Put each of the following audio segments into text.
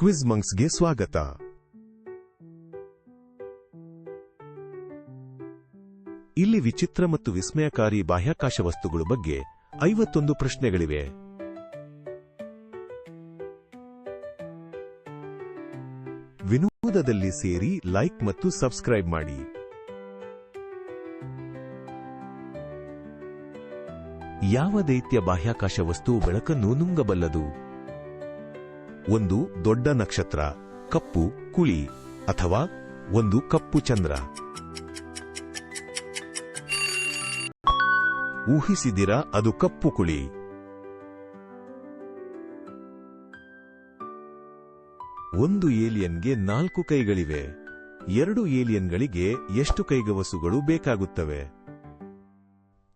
Quiz ಮಂಕ್ಸ್ಗೆ ಸ್ವಾಗತ. ಇಲ್ಲಿ ವಿಚಿತ್ರ ಮತ್ತು ವಿಸ್ಮಯಕಾರಿ ಬಾಹ್ಯಾಕಾಶ ವಸ್ತುಗಳ ಬಗ್ಗೆ ಐವತ್ತೊಂದು ಪ್ರಶ್ನೆಗಳಿವೆ. ವಿನೋದದಲ್ಲಿ ಸೇರಿ ಲೈಕ್ ಮತ್ತು ಸಬ್ಸ್ಕ್ರೈಬ್ ಮಾಡಿ. ಯಾವ ದೈತ್ಯ ಬಾಹ್ಯಾಕಾಶ ವಸ್ತು ಬೆಳಕನ್ನು ನುಂಗಬಲ್ಲದು? ಒಂದು ದೊಡ್ಡ ನಕ್ಷತ್ರ, ಕಪ್ಪು ಕುಳಿ ಅಥವಾ ಒಂದು ಕಪ್ಪು ಚಂದ್ರ. ಊಹಿಸಿದಿರಾ ಅದು ಕಪ್ಪು ಕುಳಿ. ಒಂದು ಏಲಿಯನ್ಗೆ ನಾಲ್ಕು ಕೈಗಳಿವೆ. ಎರಡು ಏಲಿಯನ್ಗಳಿಗೆ ಎಷ್ಟು ಕೈಗವಸುಗಳು ಬೇಕಾಗುತ್ತವೆ?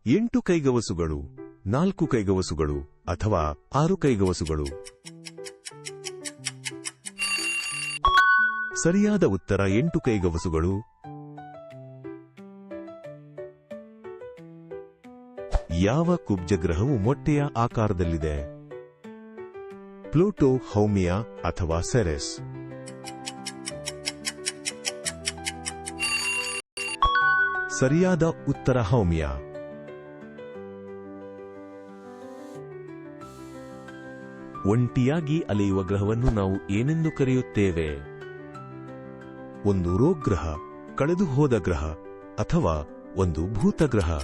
ಎಂಟು ಕೈಗವಸುಗಳು, ನಾಲ್ಕು ಕೈಗವಸುಗಳು ಅಥವಾ ಆರು ಕೈಗವಸುಗಳು? ಸರಿಯಾದ ಉತ್ತರ ಎಂಟು ಕೈಗವಸುಗಳು. ಯಾವ ಕುಬ್ಜ ಗ್ರಹವು ಮೊಟ್ಟೆಯ ಆಕಾರದಲ್ಲಿದೆ? ಪ್ಲೂಟೋ, ಹೌಮಿಯಾ ಅಥವಾ ಸೆರೆಸ್? ಸರಿಯಾದ ಉತ್ತರ ಹೌಮಿಯಾ. ಒಂಟಿಯಾಗಿ ಅಲೆಯುವ ಗ್ರಹವನ್ನು ನಾವು ಏನೆಂದು ಕರೆಯುತ್ತೇವೆ? ಒಂದು ರೋಗ್ರಹ, ಕಳೆದು ಹೋದ ಗ್ರಹ ಅಥವಾ ಒಂದು ಭೂತಗ್ರಹ.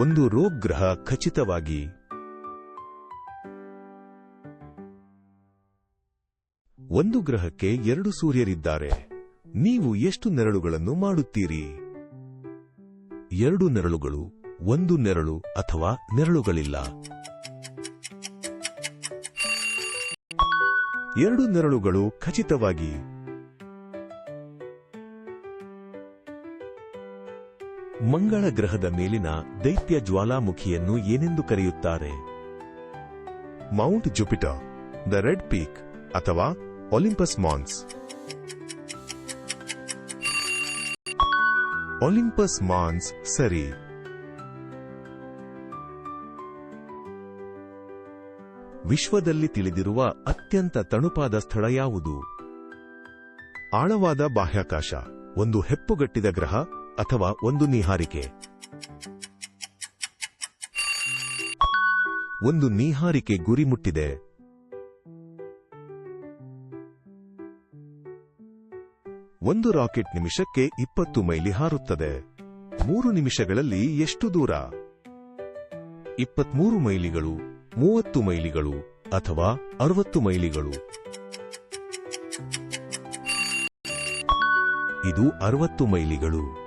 ಒಂದು ರೋಗ್ರಹ ಖಚಿತವಾಗಿ. ಒಂದು ಗ್ರಹಕ್ಕೆ ಎರಡು ಸೂರ್ಯರಿದ್ದಾರೆ. ನೀವು ಎಷ್ಟು ನೆರಳುಗಳನ್ನು ಮಾಡುತ್ತೀರಿ? ಎರಡು ನೆರಳುಗಳು, ಒಂದು ನೆರಳು ಅಥವಾ ನೆರಳುಗಳಿಲ್ಲ. ಎರಡು ನೆರಳುಗಳು ಖಚಿತವಾಗಿ. ಮಂಗಳ ಗ್ರಹದ ಮೇಲಿನ ದೈತ್ಯ ಜ್ವಾಲಾಮುಖಿಯನ್ನು ಏನೆಂದು ಕರೆಯುತ್ತಾರೆ? Mount Jupiter, the red peak ಅಥವಾ ಒಲಿಂಪಸ್ ಮಾನ್ಸ್. ಒಲಿಂಪಸ್ ಮಾನ್ಸ್ ಸರಿ. ವಿಶ್ವದಲ್ಲಿ ತಿಳಿದಿರುವ ಅತ್ಯಂತ ತಣುಪಾದ ಸ್ಥಳ ಯಾವುದು? ಆಳವಾದ ಬಾಹ್ಯಾಕಾಶ, ಒಂದು ಹೆಪ್ಪುಗಟ್ಟಿದ ಗ್ರಹ ಅಥವಾ ಒಂದು ನೀಹಾರಿಕೆ? ಒಂದು ನೀಹಾರಿಕೆ ಗುರಿ ಮುಟ್ಟಿದೆ. ಒಂದು ರಾಕೆಟ್ ನಿಮಿಷಕ್ಕೆ ಇಪ್ಪತ್ತು ಮೈಲಿ ಹಾರುತ್ತದೆ. ಮೂರು ನಿಮಿಷಗಳಲ್ಲಿ ಎಷ್ಟು ದೂರ? ಇಪ್ಪತ್ಮೂರು ಮೈಲಿಗಳು. ಮೂವತ್ತು ಮೈಲಿಗಳು ಅಥವಾ ಅರವತ್ತು ಮೈಲಿಗಳು. ಇದು ಅರವತ್ತು ಮೈಲಿಗಳು.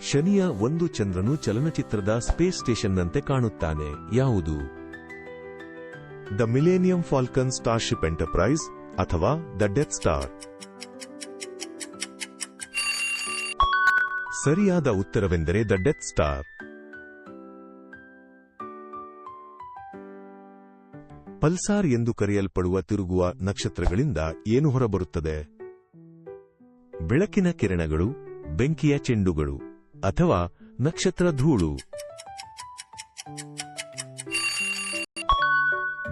ಶನಿಯ ಒಂದು ಚಂದ್ರನು ಚಲನಚಿತ್ರದ ಸ್ಪೇಸ್ ಸ್ಟೇಷನ್ನಂತೆ ಕಾಣುತ್ತಾನೆ. ಯಾವುದು? The millennium falcon starship enterprise ಅಥವಾ ದ ಡೆತ್ ಸ್ಟಾರ್. ಸರಿಯಾದ ಉತ್ತರವೆಂದರೆ ದ ಡೆತ್ ಸ್ಟಾರ್. ಪಲ್ಸಾರ್ ಎಂದು ಕರೆಯಲ್ಪಡುವ ತಿರುಗುವ ನಕ್ಷತ್ರಗಳಿಂದ ಏನು ಹೊರಬರುತ್ತದೆ? ಬೆಳಕಿನ ಕಿರಣಗಳು, ಬೆಂಕಿಯ ಚೆಂಡುಗಳು, ಅಥವಾ ನಕ್ಷತ್ರ ಧೂಳು.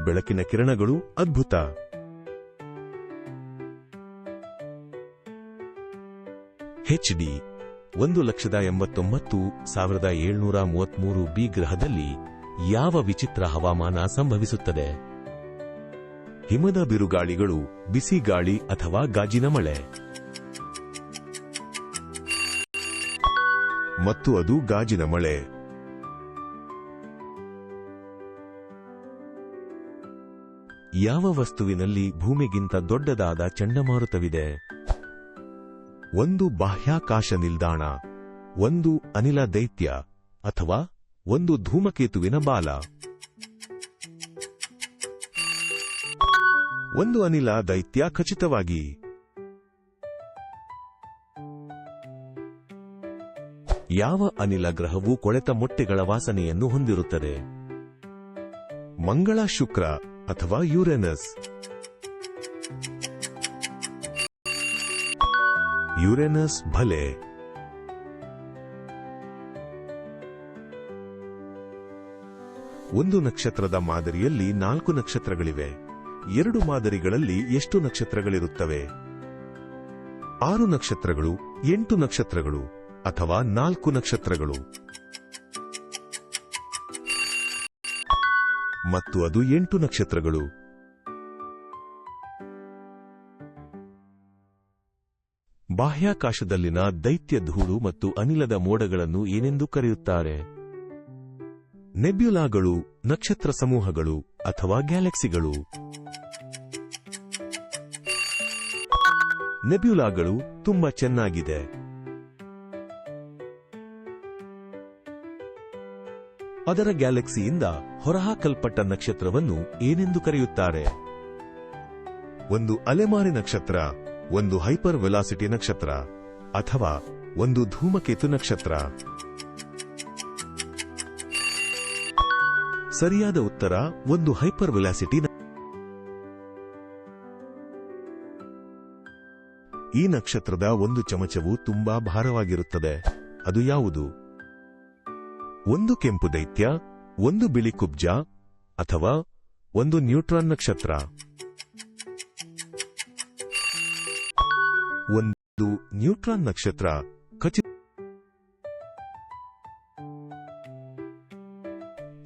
ಬೆಳಕಿನ ಕಿರಣಗಳು ಅದ್ಭುತ. ಹೆಚ್ಡಿ ಒಂದು ಲಕ್ಷದ ಎಂಬತ್ತೊಂಬತ್ತು ಸಾವಿರದ ಏಳ್ನೂರ ಮೂವತ್ಮೂರು ಬಿ ಗ್ರಹದಲ್ಲಿ ಯಾವ ವಿಚಿತ್ರ ಹವಾಮಾನ ಸಂಭವಿಸುತ್ತದೆ? ಹಿಮದ ಬಿರುಗಾಳಿಗಳು, ಬಿಸಿ ಗಾಳಿ ಅಥವಾ ಗಾಜಿನ ಮಳೆ. ಮತ್ತು ಅದು ಗಾಜಿನ ಮಳೆ. ಯಾವ ವಸ್ತುವಿನಲ್ಲಿ ಭೂಮಿಗಿಂತ ದೊಡ್ಡದಾದ ಚಂಡಮಾರುತವಿದೆ? ಒಂದು ಬಾಹ್ಯಾಕಾಶ ನಿಲ್ದಾಣ, ಒಂದು ಅನಿಲ ದೈತ್ಯ ಅಥವಾ ಒಂದು ಧೂಮಕೇತುವಿನ ಬಾಲ. ಒಂದು ಅನಿಲ ದೈತ್ಯ ಖಚಿತವಾಗಿ ಯಾವ ಅನಿಲ ಗ್ರಹವು ಕೊಳೆತ ಮೊಟ್ಟೆಗಳ ವಾಸನೆಯನ್ನು ಹೊಂದಿರುತ್ತದೆ? ಮಂಗಳ ಶುಕ್ರ ಅಥವಾ ಯುರೇನಸ್. ಯುರೇನಸ್ ಭಲೆ. ಒಂದು ನಕ್ಷತ್ರದ ಮಾದರಿಯಲ್ಲಿ ನಾಲ್ಕು ನಕ್ಷತ್ರಗಳಿವೆ. ಎರಡು ಮಾದರಿಗಳಲ್ಲಿ ಎಷ್ಟು ನಕ್ಷತ್ರಗಳಿರುತ್ತವೆ? ಆರು ನಕ್ಷತ್ರಗಳು, ಎಂಟು ನಕ್ಷತ್ರಗಳು ಅಥವಾ ನಾಲ್ಕು ನಕ್ಷತ್ರಗಳು? ಮತ್ತು ಅದು ಎಂಟು ನಕ್ಷತ್ರಗಳು. ಬಾಹ್ಯಾಕಾಶದಲ್ಲಿನ ದೈತ್ಯ ಧೂಳು ಮತ್ತು ಅನಿಲದ ಮೋಡಗಳನ್ನು ಏನೆಂದು ಕರೆಯುತ್ತಾರೆ? ನೆಬ್ಯುಲಾಗಳು, ನಕ್ಷತ್ರ ಸಮೂಹಗಳು ಅಥವಾ ಗ್ಯಾಲಕ್ಸಿಗಳು. ನೆಬ್ಯುಲಾಗಳು ತುಂಬಾ ಚೆನ್ನಾಗಿದೆ. ಅದರ ಗ್ಯಾಲಕ್ಸಿಯಿಂದ ಹೊರಹಾಕಲ್ಪಟ್ಟ ನಕ್ಷತ್ರವನ್ನು ಏನೆಂದು ಕರೆಯುತ್ತಾರೆ? ಒಂದು ಅಲೆಮಾರಿ ನಕ್ಷತ್ರ ಒಂದು ಹೈಪರ್ ವೆಲಾಸಿಟಿ ನಕ್ಷತ್ರ ಅಥವಾ ಒಂದು ಧೂಮಕೇತು ನಕ್ಷತ್ರ. ಸರಿಯಾದ ಉತ್ತರ, ಒಂದು ಹೈಪರ್ ವೆಲಾಸಿಟಿ ಈ ನಕ್ಷತ್ರದ ಒಂದು ಚಮಚವು ತುಂಬಾ ಭಾರವಾಗಿರುತ್ತದೆ. ಅದು ಯಾವುದು? ಒಂದು ಕೆಂಪು ದೈತ್ಯ, ಒಂದು ಬಿಳಿ ಕುಬ್ಜ ಅಥವಾ ಒಂದು ನ್ಯೂಟ್ರಾನ್ ನಕ್ಷತ್ರ. ಒಂದು ನ್ಯೂಟ್ರಾನ್ ನಕ್ಷತ್ರ ಖಚಿತ.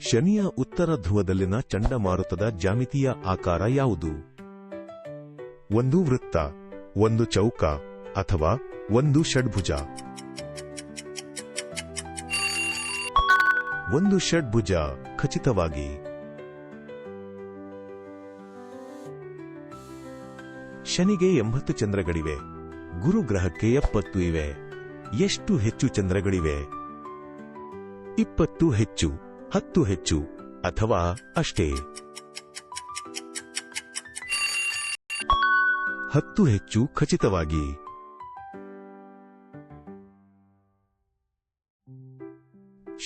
ಶನಿಯ ಉತ್ತರ ಧ್ರುವದಲ್ಲಿನ ಚಂಡಮಾರುತದ ಜಾಮಿತಿಯ ಆಕಾರ ಯಾವುದು? ಒಂದು ವೃತ್ತ, ಒಂದು ಚೌಕ ಅಥವಾ ಒಂದು ಷಡ್ಭುಜ? ಒಂದು ಷಡ್ಭುಜ ಖಚಿತವಾಗಿ. ಶನಿಗೆ ಎಂಬತ್ತು ಚಂದ್ರಗಳಿವೆ. ಗುರು ಗ್ರಹಕ್ಕೆ ಎಪ್ಪತ್ತು ಇವೆ. ಎಷ್ಟು ಹೆಚ್ಚು ಚಂದ್ರಗಳಿವೆ? ಇಪ್ಪತ್ತು ಹೆಚ್ಚು, ಹತ್ತು ಹೆಚ್ಚು, ಅಥವಾ ಅಷ್ಟೇ. ಹತ್ತು ಹೆಚ್ಚು ಖಚಿತವಾಗಿ.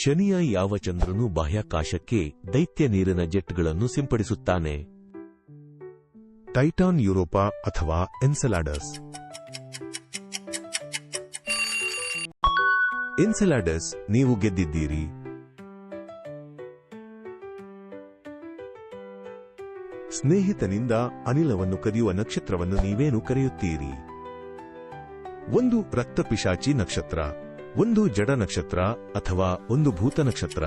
ಶನಿಯ ಯಾವ ಚಂದ್ರನು ಬಾಹ್ಯಾಕಾಶಕ್ಕೆ ದೈತ್ಯ ನೀರಿನ ಜೆಟ್ಗಳನ್ನು ಸಿಂಪಡಿಸುತ್ತಾನೆ? ಟೈಟಾನ್ ಯುರೋಪಾ ಅಥವಾ ಎನ್ಸೆಲಾಡಸ್. ಎನ್ಸೆಲಾಡಸ್ ನೀವು ಗೆದ್ದಿದ್ದೀರಿ. ಸ್ನೇಹಿತನಿಂದ ಅನಿಲವನ್ನು ಕದಿಯುವ ನಕ್ಷತ್ರವನ್ನು ನೀವೇನು ಕರೆಯುತ್ತೀರಿ? ಒಂದು ರಕ್ತಪಿಶಾಚಿ ನಕ್ಷತ್ರ, ಒಂದು ಜಡ ನಕ್ಷತ್ರ ಅಥವಾ ಒಂದು ಭೂತ ನಕ್ಷತ್ರ?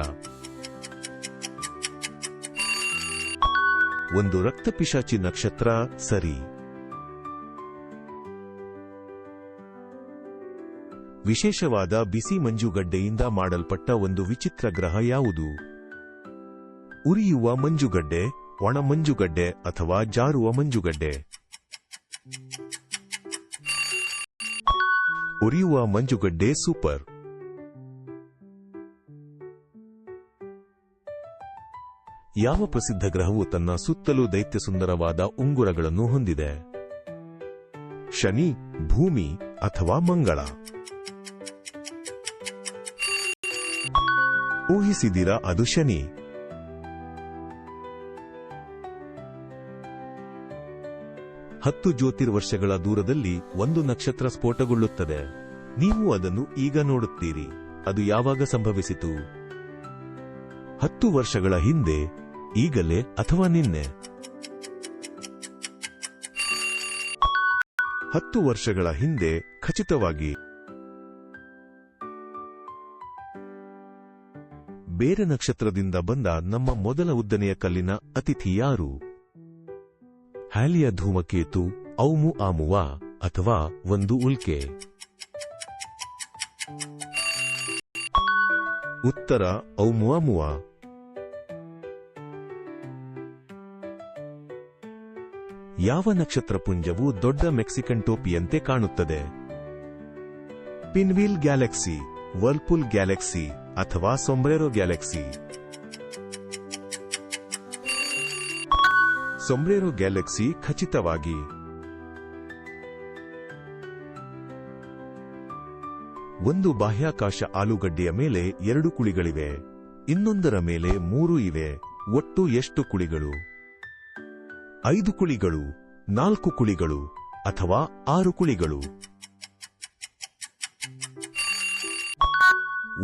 ಒಂದು ರಕ್ತಪಿಶಾಚಿ ನಕ್ಷತ್ರ ಸರಿ. ವಿಶೇಷವಾದ ಬಿಸಿ ಮಂಜುಗಡ್ಡೆಯಿಂದ ಮಾಡಲ್ಪಟ್ಟ ಒಂದು ವಿಚಿತ್ರ ಗ್ರಹ ಯಾವುದು? ಉರಿಯುವ ಮಂಜುಗಡ್ಡೆ, ಒಣ ಮಂಜುಗಡ್ಡೆ ಅಥವಾ ಜಾರುವ ಮಂಜುಗಡ್ಡೆ? ಉರಿಯುವ ಮಂಜುಗಡ್ಡೆ ಸೂಪರ್. ಯಾವ ಪ್ರಸಿದ್ಧ ಗ್ರಹವು ತನ್ನ ಸುತ್ತಲೂ ದೈತ್ಯ ಸುಂದರವಾದ ಉಂಗುರಗಳನ್ನು ಹೊಂದಿದೆ? ಶನಿ, ಭೂಮಿ ಅಥವಾ ಮಂಗಳ. ಊಹಿಸಿದಿರಾ ಅದು ಶನಿ. ಹತ್ತು ಜ್ಯೋತಿರ್ವರ್ಷಗಳ ದೂರದಲ್ಲಿ ಒಂದು ನಕ್ಷತ್ರ ಸ್ಫೋಟಗೊಳ್ಳುತ್ತದೆ. ನೀವು ಅದನ್ನು ಈಗ ನೋಡುತ್ತೀರಿ. ಅದು ಯಾವಾಗ ಸಂಭವಿಸಿತು? ಹತ್ತು ವರ್ಷಗಳ ಹಿಂದೆ, ಈಗಲೇ ಅಥವಾ ನಿನ್ನೆ? ಹತ್ತು ವರ್ಷಗಳ ಹಿಂದೆ, ಖಚಿತವಾಗಿ ಬೇರೆ ನಕ್ಷತ್ರದಿಂದ ಬಂದ ನಮ್ಮ ಮೊದಲ ಉದ್ದನೆಯ ಕಲ್ಲಿನ ಅತಿಥಿ ಯಾರು? ಹ್ಯಾಲಿಯ ಧೂಮಕೇತು, ಔಮು ಆಮುವ ಅಥವಾ ಒಂದು ಉಲ್ಕೆ? ಉತ್ತರ ಔಮುವಾಮುವ ಯಾವ ನಕ್ಷತ್ರ ಪುಂಜವು ದೊಡ್ಡ ಮೆಕ್ಸಿಕನ್ ಟೋಪಿಯಂತೆ ಕಾಣುತ್ತದೆ? ಪಿನ್ವೀಲ್ ಗ್ಯಾಲಕ್ಸಿ, ವರ್ಲ್ಪುಲ್ ಗ್ಯಾಲಕ್ಸಿ ಅಥವಾ ಸೊಂಬ್ರೆರೋ ಗ್ಯಾಲಕ್ಸಿ ಸೊಂಬ್ರೆರೋ ಗ್ಯಾಲಕ್ಸಿ ಖಚಿತವಾಗಿ. ಒಂದು ಬಾಹ್ಯಾಕಾಶ ಆಲೂಗಡ್ಡೆಯ ಮೇಲೆ ಎರಡು ಕುಳಿಗಳಿವೆ. ಇನ್ನೊಂದರ ಮೇಲೆ ಮೂರು ಇವೆ. ಒಟ್ಟು ಎಷ್ಟು ಕುಳಿಗಳು? ಐದು ಕುಳಿಗಳು, ನಾಲ್ಕು ಕುಳಿಗಳು, ಅಥವಾ ಆರು ಕುಳಿಗಳು?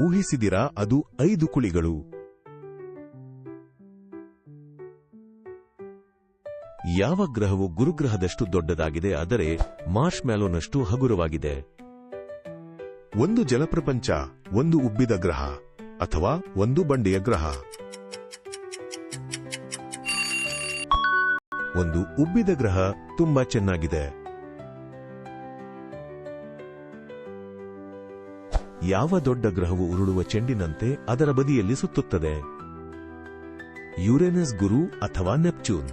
ಊಹಿಸಿದಿರಾ ಅದು ಐದು ಕುಳಿಗಳು. ಯಾವ ಗ್ರಹವು ಗುರುಗ್ರಹದಷ್ಟು ದೊಡ್ಡದಾಗಿದೆ ಆದರೆ ಮಾರ್ಷ್ ಮ್ಯಾಲೋನಷ್ಟು ಹಗುರವಾಗಿದೆ. ಒಂದು ಜಲಪ್ರಪಂಚ, ಒಂದು ಉಬ್ಬಿದ ಗ್ರಹ, ಅಥವಾ ಒಂದು ಬಂಡೆಯ ಗ್ರಹ. ಒಂದು ಉಬ್ಬಿದ ಗ್ರಹ ತುಂಬಾ ಚೆನ್ನಾಗಿದೆ. ಯಾವ ದೊಡ್ಡ ಗ್ರಹವು ಉರುಳುವ ಚೆಂಡಿನಂತೆ ಅದರ ಬದಿಯಲ್ಲಿ ಸುತ್ತುತ್ತದೆ. ಯುರೇನಸ್ ಗುರು ಅಥವಾ ನೆಪ್ಚೂನ್.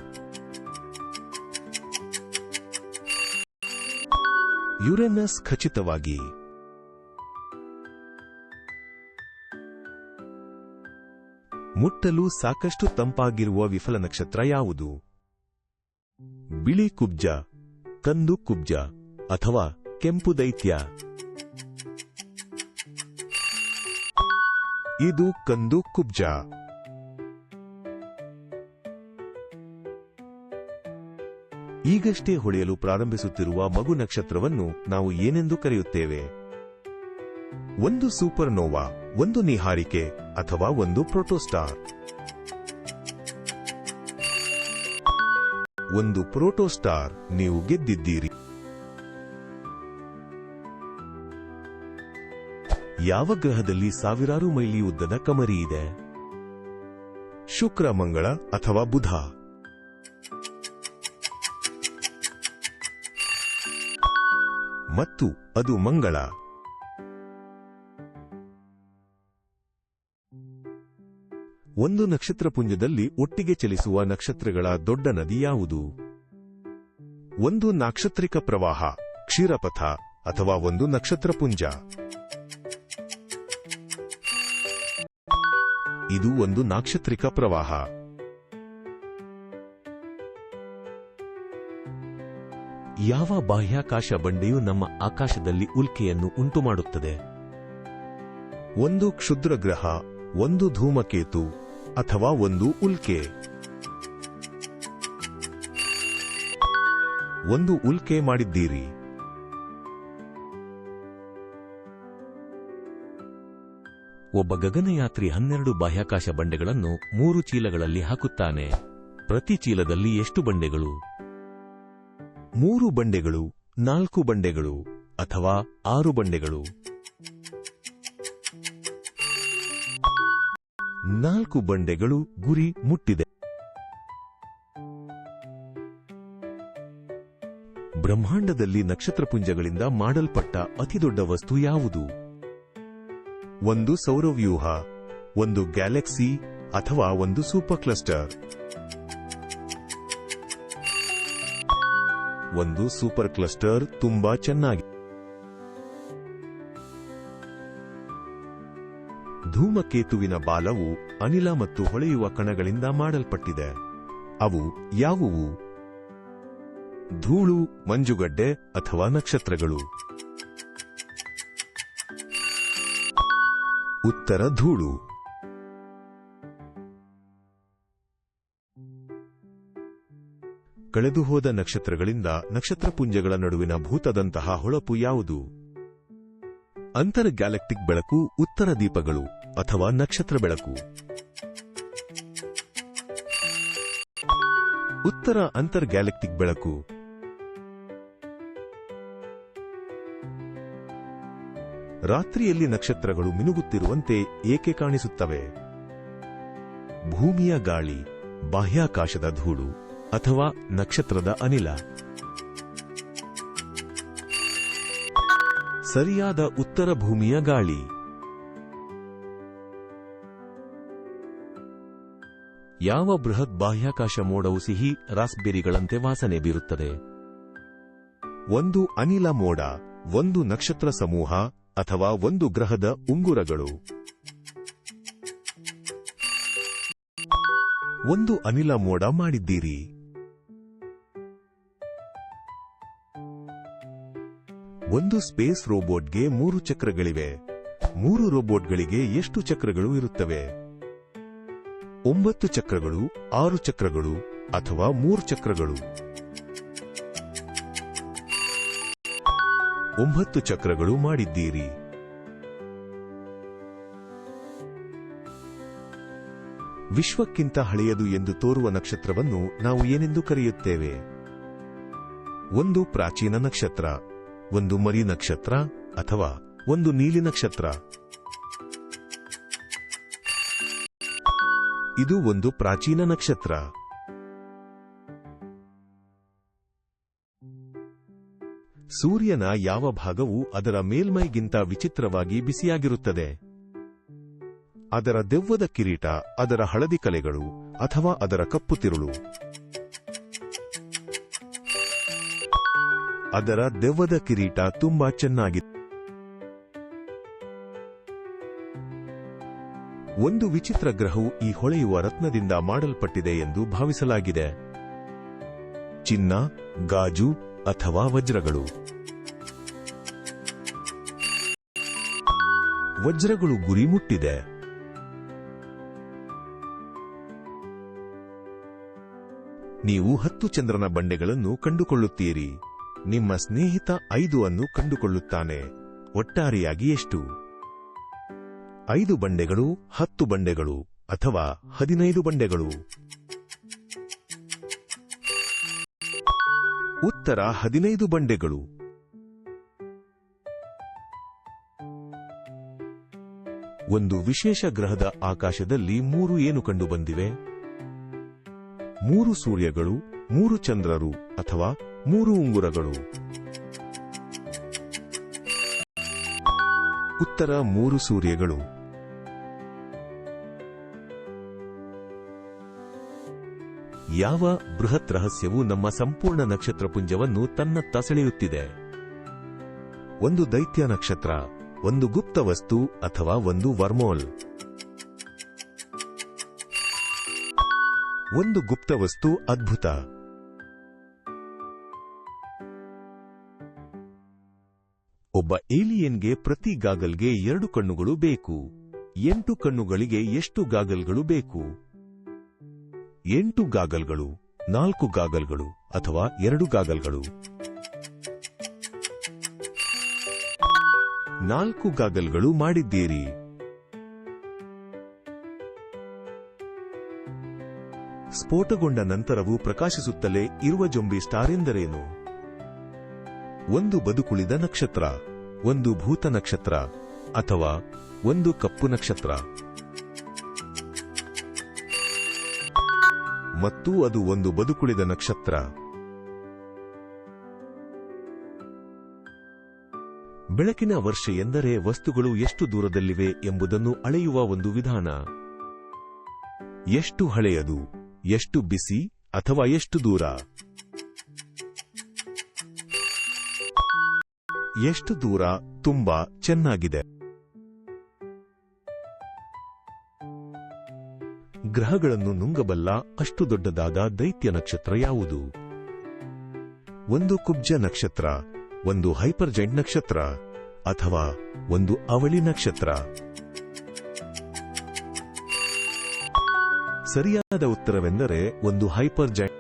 ಯುರೇನಸ್ ಖಚಿತವಾಗಿ. ಮುಟ್ಟಲು ಸಾಕಷ್ಟು ತಂಪಾಗಿರುವ ವಿಫಲ ನಕ್ಷತ್ರ ಯಾವುದು? ಬಿಳಿ ಕುಬ್ಜ, ಕಂದು ಕುಬ್ಜ ಅಥವಾ ಕೆಂಪು ದೈತ್ಯ. ಇದು ಕಂದು ಕುಬ್ಜ. ಈಗಷ್ಟೇ ಹೊಳೆಯಲು ಪ್ರಾರಂಭಿಸುತ್ತಿರುವ ಮಗು ನಕ್ಷತ್ರವನ್ನು ನಾವು ಏನೆಂದು ಕರೆಯುತ್ತೇವೆ? ಒಂದು ಸೂಪರ್ ನೋವಾ ಒಂದು ನಿಹಾರಿಕೆ ಅಥವಾ ಒಂದು ಪ್ರೋಟೋಸ್ಟಾರ್. ಒಂದು ಪ್ರೋಟೋಸ್ಟಾರ್, ನೀವು ಗೆದ್ದಿದ್ದೀರಿ. ಯಾವ ಗ್ರಹದಲ್ಲಿ ಸಾವಿರಾರು ಮೈಲಿ ಉದ್ದದ ಕಮರಿ ಇದೆ? ಶುಕ್ರ, ಮಂಗಳ ಅಥವಾ ಬುಧ? ಮತ್ತು ಅದು ಮಂಗಳ. ಒಂದು ನಕ್ಷತ್ರಪುಂಜದಲ್ಲಿ ಒಟ್ಟಿಗೆ ಚಲಿಸುವ ನಕ್ಷತ್ರಗಳ ದೊಡ್ಡ ನದಿ ಯಾವುದು? ಒಂದು ನಾಕ್ಷತ್ರಿಕ ಪ್ರವಾಹ, ಕ್ಷೀರಪಥ ಅಥವಾ ಒಂದು ನಕ್ಷತ್ರಪುಂಜ ಇದು ಒಂದು ನಾಕ್ಷತ್ರಿಕ ಪ್ರವಾಹ. ಯಾವ ಬಾಹ್ಯಾಕಾಶ ಬಂಡೆಯು ನಮ್ಮ ಆಕಾಶದಲ್ಲಿ ಉಲ್ಕೆಯನ್ನು ಉಂಟುಮಾಡುತ್ತದೆ? ಒಂದು ಕ್ಷುದ್ರ ಗ್ರಹ ಒಂದು ಧೂಮಕೇತು, ಅಥವಾ ಒಂದು ಉಲ್ಕೆ? ಒಂದು ಉಲ್ಕೆ ಮಾಡಿದ್ದೀರಿ. ಒಬ್ಬ ಗಗನಯಾತ್ರಿ ಹನ್ನೆರಡು ಬಾಹ್ಯಾಕಾಶ ಬಂಡೆಗಳನ್ನು ಮೂರು ಚೀಲಗಳಲ್ಲಿ ಹಾಕುತ್ತಾನೆ. ಪ್ರತಿ ಚೀಲದಲ್ಲಿ ಎಷ್ಟು ಬಂಡೆಗಳು? ಮೂರು ಬಂಡೆಗಳು, ನಾಲ್ಕು ಬಂಡೆಗಳು ಅಥವಾ ಆರು ಬಂಡೆಗಳು? ನಾಲ್ಕು ಬಂಡೆಗಳು ಗುರಿ ಮುಟ್ಟಿದೆ. ಬ್ರಹ್ಮಾಂಡದಲ್ಲಿ ನಕ್ಷತ್ರಪುಂಜಗಳಿಂದ ಮಾಡಲ್ಪಟ್ಟ ಅತಿದೊಡ್ಡ ವಸ್ತು ಯಾವುದು? ಒಂದು ಸೌರವ್ಯೂಹ, ಒಂದು ಗ್ಯಾಲಕ್ಸಿ ಅಥವಾ ಒಂದು ಸೂಪರ್ ಕ್ಲಸ್ಟರ್. ಒಂದು ಸೂಪರ್ ಕ್ಲಸ್ಟರ್ ತುಂಬಾ ಚೆನ್ನಾಗಿ. ಧೂಮಕೇತುವಿನ ಬಾಲವು ಅನಿಲ ಮತ್ತು ಹೊಳೆಯುವ ಕಣಗಳಿಂದ ಮಾಡಲ್ಪಟ್ಟಿದೆ. ಅವು ಯಾವುವು? ಧೂಳು, ಮಂಜುಗಡ್ಡೆ ಅಥವಾ ನಕ್ಷತ್ರಗಳು. ಉತ್ತರ ಧೂಳು. ಕಳೆದುಹೋದ ನಕ್ಷತ್ರಗಳಿಂದ ನಕ್ಷತ್ರಪುಂಜಗಳ ನಡುವಿನ ಭೂತದಂತಹ ಹೊಳಪು ಯಾವುದು? ಅಂತರ ಗ್ಯಾಲಕ್ಟಿಕ್ ಬೆಳಕು ಉತ್ತರ ದೀಪಗಳು ಅಥವಾ ನಕ್ಷತ್ರ ಬೆಳಕು? ಉತ್ತರ ಅಂತರ್ ಗ್ಯಾಲೆಕ್ಟಿಕ್ ಬೆಳಕು. ರಾತ್ರಿಯಲ್ಲಿ ನಕ್ಷತ್ರಗಳು ಮಿನುಗುತ್ತಿರುವಂತೆ ಏಕೆ ಕಾಣಿಸುತ್ತವೆ? ಭೂಮಿಯ ಗಾಳಿ, ಬಾಹ್ಯಾಕಾಶದ ಧೂಳು ಅಥವಾ ನಕ್ಷತ್ರದ ಅನಿಲ. ಸರಿಯಾದ ಉತ್ತರ ಭೂಮಿಯ ಗಾಳಿ. ಯಾವ ಬೃಹತ್ ಬಾಹ್ಯಾಕಾಶ ಮೋಡವು ಸಿಹಿ ರಾಸ್ಬೆರಿಗಳಂತೆ ವಾಸನೆ ಬೀರುತ್ತದೆ? ಒಂದು ಅನಿಲ ಮೋಡ, ಒಂದು ನಕ್ಷತ್ರ ಸಮೂಹ ಅಥವಾ ಒಂದು ಗ್ರಹದ ಉಂಗುರಗಳು. ಒಂದು ಅನಿಲ ಮೋಡ ಮಾಡಿದ್ದೀರಿ. ಒಂದು ಸ್ಪೇಸ್ ರೋಬೋಟ್ಗೆ ಮೂರು ಚಕ್ರಗಳಿವೆ. ಮೂರು ರೋಬೋಟ್ಗಳಿಗೆ ಎಷ್ಟು ಚಕ್ರಗಳು ಇರುತ್ತವೆ? ಒಂಬತ್ತು ಚಕ್ರಗಳು, ಆರು ಚಕ್ರಗಳು ಅಥವಾ ಮೂರು ಚಕ್ರಗಳು? ಒಂಬತ್ತು ಚಕ್ರಗಳು ಮಾಡಿದ್ದೀರಿ. ವಿಶ್ವಕ್ಕಿಂತ ಹಳೆಯದು ಎಂದು ತೋರುವ ನಕ್ಷತ್ರವನ್ನು ನಾವು ಏನೆಂದು ಕರೆಯುತ್ತೇವೆ? ಒಂದು ಪ್ರಾಚೀನ ನಕ್ಷತ್ರ, ಒಂದು ಮರಿ ನಕ್ಷತ್ರ ಅಥವಾ ಒಂದು ನೀಲಿ ನಕ್ಷತ್ರ. ಇದು ಒಂದು ಪ್ರಾಚೀನ ನಕ್ಷತ್ರ. ಸೂರ್ಯನ ಯಾವ ಭಾಗವು ಅದರ ಮೇಲ್ಮೈಗಿಂತ ವಿಚಿತ್ರವಾಗಿ ಬಿಸಿಯಾಗಿರುತ್ತದೆ? ಅದರ ದೆವ್ವದ ಕಿರೀಟ, ಅದರ ಹಳದಿ ಕಲೆಗಳು, ಅಥವಾ ಅದರ ಕಪ್ಪು ತಿರುಳು? ಅದರ ದೆವ್ವದ ಕಿರೀಟ ತುಂಬಾ ಚೆನ್ನಾಗಿತ್ತು ಒಂದು ವಿಚಿತ್ರ ಗ್ರಹವು ಈ ಹೊಳೆಯುವ ರತ್ನದಿಂದ ಮಾಡಲ್ಪಟ್ಟಿದೆ ಎಂದು ಭಾವಿಸಲಾಗಿದೆ. ಚಿನ್ನ, ಗಾಜು ಅಥವಾ ವಜ್ರಗಳು. ವಜ್ರಗಳು ಗುರಿ ಮುಟ್ಟಿದೆ. ನೀವು ಹತ್ತು ಚಂದ್ರನ ಬಂಡೆಗಳನ್ನು ಕಂಡುಕೊಳ್ಳುತ್ತೀರಿ. ನಿಮ್ಮ ಸ್ನೇಹಿತ ಐದು ಅನ್ನು ಕಂಡುಕೊಳ್ಳುತ್ತಾನೆ. ಒಟ್ಟಾರೆಯಾಗಿ ಎಷ್ಟು? ಐದು ಬಂಡೆಗಳು ಹತ್ತು ಬಂಡೆಗಳು ಅಥವಾ ಹದಿನೈದು ಬಂಡೆಗಳು. ಉತ್ತರ ಹದಿನೈದು ಬಂಡೆಗಳು. ಒಂದು ವಿಶೇಷ ಗ್ರಹದ ಆಕಾಶದಲ್ಲಿ ಮೂರು ಏನು ಕಂಡುಬಂದಿವೆ ಮೂರು ಸೂರ್ಯಗಳು, ಮೂರು ಚಂದ್ರರು ಅಥವಾ ಮೂರು ಉಂಗುರಗಳು. ಉತ್ತರ ಮೂರು ಸೂರ್ಯಗಳು. ಯಾವ ಬೃಹತ್ ರಹಸ್ಯವು ನಮ್ಮ ಸಂಪೂರ್ಣ ನಕ್ಷತ್ರಪುಂಜವನ್ನು ತನ್ನತ್ತ ಸೆಳೆಯುತ್ತಿದೆ? ಒಂದು ದೈತ್ಯ ನಕ್ಷತ್ರ, ಒಂದು ಗುಪ್ತ ವಸ್ತು ಅಥವಾ ಒಂದು ವರ್ಮೋಲ್. ಒಂದು ಗುಪ್ತ ವಸ್ತು ಅದ್ಭುತ. ಒಬ್ಬ ಏಲಿಯನ್ಗೆ ಪ್ರತಿ ಗಾಗಲ್ಗೆ ಎರಡು ಕಣ್ಣುಗಳು ಬೇಕು. ಎಂಟು ಕಣ್ಣುಗಳಿಗೆ ಎಷ್ಟು ಗಾಗಲ್ಗಳು ಬೇಕು? ಎಂಟು ಗಾಗಲ್ಗಳು, ನಾಲ್ಕು ಗಾಗಲ್ಗಳು ಅಥವಾ ಎರಡು ಗಾಗಲ್ಗಳು. ನಾಲ್ಕು ಗಾಗಲ್ಗಳು ಮಾಡಿದ್ದೀರಿ. ಸ್ಫೋಟಗೊಂಡ ನಂತರವೂ ಪ್ರಕಾಶಿಸುತ್ತಲೇ ಇರುವ ಜೊಂಬಿ ಸ್ಟಾರ್ ಎಂದರೇನು? ಒಂದು ಬದುಕುಳಿದ ನಕ್ಷತ್ರ, ಒಂದು ಭೂತ ನಕ್ಷತ್ರ ಅಥವಾ ಒಂದು ಕಪ್ಪು ನಕ್ಷತ್ರ. ಮತ್ತು ಅದು ಒಂದು ಬದುಕುಳಿದ ನಕ್ಷತ್ರ. ಬೆಳಕಿನ ವರ್ಷ ಎಂದರೆ ವಸ್ತುಗಳು ಎಷ್ಟು ದೂರದಲ್ಲಿವೆ ಎಂಬುದನ್ನು ಅಳೆಯುವ ಒಂದು ವಿಧಾನ. ಎಷ್ಟು ಹಳೆಯದು, ಎಷ್ಟು ಬಿಸಿ ಅಥವಾ ಎಷ್ಟು ದೂರ. ಎಷ್ಟು ದೂರ ತುಂಬಾ ಚೆನ್ನಾಗಿದೆ. ಗ್ರಹಗಳನ್ನು ನುಂಗಬಲ್ಲ ಅಷ್ಟು ದೊಡ್ಡದಾದ ದೈತ್ಯ ನಕ್ಷತ್ರ ಯಾವುದು? ಒಂದು ಕುಬ್ಜ ನಕ್ಷತ್ರ, ಒಂದು ಹೈಪರ್ಜೆಟ್ ನಕ್ಷತ್ರ, ಅಥವಾ ಒಂದು ಅವಳಿ ನಕ್ಷತ್ರ? ಸರಿಯಾದ ಉತ್ತರವೆಂದರೆ ಒಂದು ಹೈಪರ್ಜೆಟ್.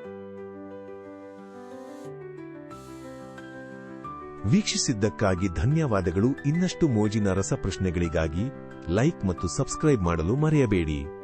ವೀಕ್ಷಿಸಿದ್ದಕ್ಕಾಗಿ ಧನ್ಯವಾದಗಳು. ಇನ್ನಷ್ಟು ಮೋಜಿನ ರಸಪ್ರಶ್ನೆಗಳಿಗಾಗಿ ಲೈಕ್ ಮತ್ತು ಸಬ್ಸ್ಕ್ರೈಬ್ ಮಾಡಲು ಮರೆಯಬೇಡಿ.